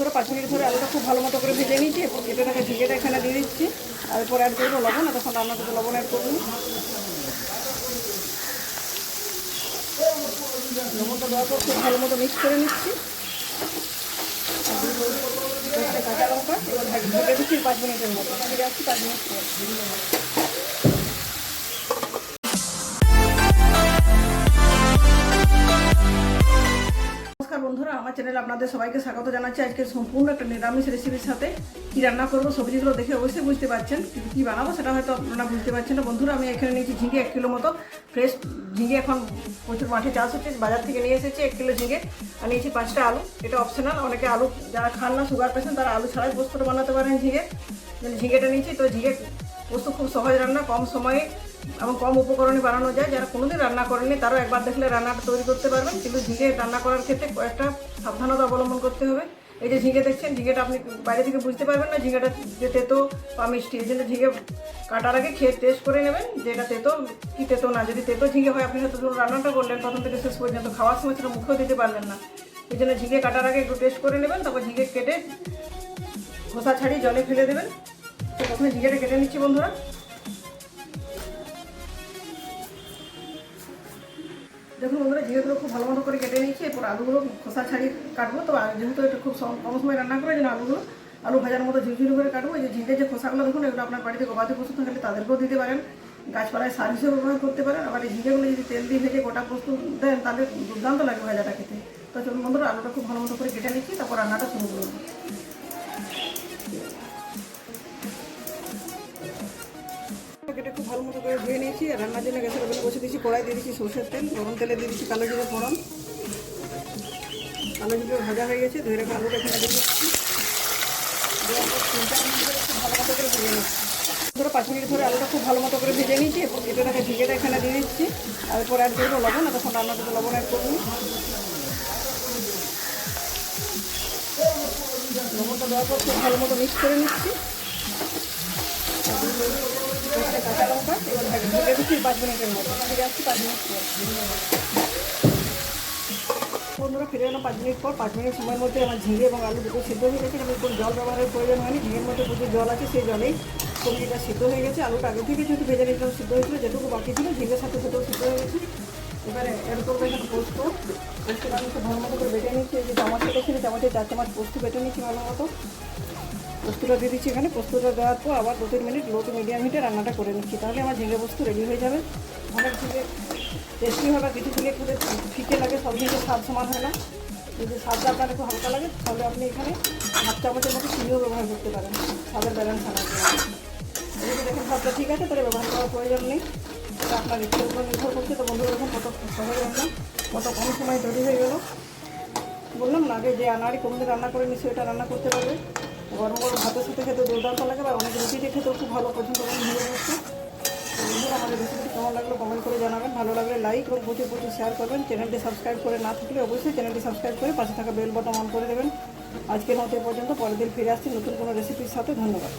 ধরো পাঁচ মিনিট ধরে আলুটা খুব ভালো মতো করে ভেজে নিয়েছি এটাটাকে ঝিঙেটা এখানে দিয়ে দিচ্ছি। আর এরপর অ্যাড করব লবণ তখন রান্না করতে লবণ অ্যাড করব লবণটা দেওয়ার পর খুব ভালো মতো মিক্স করে নিচ্ছি। কাঁচা লঙ্কা, এবার ঢেকে দিচ্ছি পাঁচ মিনিটের মতো। ফিরে আসছি পাঁচ মিনিট বন্ধুরা, আমার চ্যানেলে আপনাদের সবাইকে স্বাগত জানাচ্ছি। আজকে সম্পূর্ণ একটা নিরামিষ রেসিপির সাথে কী রান্না করব সবজিগুলো দেখে অবশ্যই বুঝতে পারছেন। কিন্তু কি বানাবো সেটা হয়তো আপনারা বুঝতে পারছেন না। বন্ধুরা, আমি এখানে নিয়েছি ঝিঙে এক কিলো মতো ফ্রেশ ঝিঙে। এখন প্রচুর মাঠে চাষ হচ্ছে, বাজার থেকে নিয়ে এসেছি এক কিলো ঝিঙে। আর নিয়েছি পাঁচটা আলু, এটা অপশনাল অনেকে আলু যারা খান না সুগার পেশেন্ট তারা আলু ছাড়াই পোস্তটা বানাতে পারেন ঝিঙে। ঝিঙেটা নিয়েছি, তো ঝিঙে পোস্ত খুব সহজ রান্না, কম সময়ে এবং কম উপকরণে বানানো যায়। যারা কোনোদিন রান্না করেনি তারাও একবার দেখলে রান্নাটা তৈরি করতে পারবেন। কিন্তু ঝিঙে রান্না করার ক্ষেত্রে কয়েকটা সাবধানতা অবলম্বন করতে হবে। এই যে ঝিঙে দেখছেন, ঝিঙেটা আপনি বাইরে থেকে বুঝতে পারবেন না, ঝিঙেটা যে তেতো বা মিষ্টি। এই জন্য ঝিঙে কাটার আগে খেয়ে টেস্ট করে নেবেন যে এটা তেতো কি তেতো না। যদি তেতো ঝিঙে হয়, আপনি হয়তো ধরুন রান্নাটা করলেন, প্রথম থেকে শেষ পর্যন্ত খাওয়ার সময় সেটা মুখেও দিতে পারলেন না। এই জন্য ঝিঙে কাটার আগে একটু টেস্ট করে নেবেন, তারপর ঝিঙে কেটে খোসা ছাড়িয়ে জলে ফেলে দেবেন। তো প্রথমে ঝিঙেটা কেটে নিচ্ছি বন্ধুরা। দেখুন বন্ধুরা ঝিঙেগুলো খুব ভালো মতো করে কেটে নিয়েছি। এরপর আলুগুলো খোসা ছাড়িয়ে কাটবো। তো যেহেতু এটা খুব কম সময় রান্না করে যেন আলুগুলো, আলু ভাজার মতো ঝুরঝুরি করে কাটবো। যে ঝিঙে যে খোসাগুলো, দেখুন, এগুলো আপনার বাড়িতে গবাদি পশু থাকলে তাদেরকেও দিতে পারেন। গাছপালায় সার হিসেবে ব্যবহার করতে পারেন। আবার এই ঝিঙেগুলো যদি তেল দিয়ে ভেজে গোটা বস্তু দেন, তাহলে দুর্দান্ত লাগে ভাজাটা খেতে। তো চলুন বন্ধুরা, আলুটা খুব ভালো মতো করে কেটে নিচ্ছি। তারপর রান্নাটা শুরু করব। ভালো মতো করে ধুয়ে নিয়েছি আর রান্নার জন্য গ্যাসের ওভেনে বসে দিয়েছি, কড়াই দিয়ে দিচ্ছি সর্ষের তেল, গরম তেলে দিয়ে দিচ্ছি কালো জিরে ফোড়ন। কালো জিরে ভাজা হয়ে গেছে, ধুয়ে রাখা আলুটা এখানে দিয়ে দিচ্ছি। মিনিট ভালো মতো করে ভেজে নিচ্ছি। ধরো পাঁচ মিনিট ধরে আলুটা খুব ভালো মতো করে ভেজে নিয়েছি, এরপর কেটে রাখা ঝিঙেটা এখানে দিয়ে দিচ্ছি। আর এরপর অ্যাড করব লবণ আর রান্না করতে লবণ অ্যাড করব। লবণটা দেওয়ার পর খুব ভালো মতো মিক্স করে নিচ্ছি। ঢাকি পাঁচ মিনিটের মতো ফিরে পাঁচ মিনিট ফিরে এলাম পাঁচ মিনিট পর। পাঁচ মিনিট সময়ের মধ্যে আমার ঝিঙে এবং আলু দুটো সিদ্ধ হয়ে গেছে। আমি কোনো জল ব্যবহারের প্রয়োজন হয়নি। ঝিঙের মধ্যে প্রচুর জল আছে, সেই জলেই সবজিটা সিদ্ধ হয়ে গেছে। আলুটা আগে থেকে যেহেতু ভেজে নিয়েছিলাম সিদ্ধ হয়েছিল, যেটুকু বাকি ছিল, ঝিঙের সাথে সেটাও সিদ্ধ হয়ে গেছে। এবারে এর করব এখানে পোস্ত। পোস্তটা আমি ভালো মতো করে বেটে নিচ্ছি। যে চামচটা দেখছি? চামচে চার চামচ পোস্ত বেটে নিচ্ছি ভালো মতো। পোস্তটা দিয়ে দিচ্ছি এখানে। পোস্তটা দেওয়ার পর আবার দু তিন মিনিট লো টু মিডিয়াম হিটে রান্নাটা করে নিচ্ছি। তাহলে আমার ঝিঙে পোস্ত রেডি হয়ে যাবে। অনেক ঝিঙে টেস্টি হবে, কিছু ঝিঙে খেতে ফিকে লাগে, সব ঝিঙে স্বাদ সমান হয় না। যদি স্বাদটা আপনার একটু হালকা লাগে, তাহলে আপনি এখানে হাফ চামচের মতো চিনিও ব্যবহার করতে পারেন। স্বাদের ব্যালেন্স আনার জন্য যদি দেখেন স্বাদটা ঠিক আছে, তাহলে ব্যবহার করার প্রয়োজন নেই। এটা আপনার ইচ্ছের উপর নির্ভর করছে, তো বন্ধুরা দেখুন কত সহজ রান্না, কত কম সময় তৈরি হয়ে গেল। বললাম না আগে যে আনাড়ি কোনোদিন রান্না করে নিশ্চয়ই এটা রান্না করতে পারবে। গরম গরম ভাতের সাথে খেতে দুর্দান্ত লাগে বা অনেক রুটিতে খেতেও খুব ভালো পছন্দ করেন নিয়ে যাচ্ছে বন্ধুরা, আমাদের রেসিপিটি কেমন লাগল কমেন্ট করে জানাবেন। ভালো লাগলে লাইক এবং প্রচুর প্রচুর শেয়ার করবেন। চ্যানেলটি সাবস্ক্রাইব করে না থাকলে অবশ্যই চ্যানেলটি সাবস্ক্রাইব করে পাশে থাকা বেল বটন অন করে দেবেন। আজকের মতো পর্যন্ত, পরের দিন ফিরে আসছি নতুন কোনো রেসিপির সাথে। ধন্যবাদ।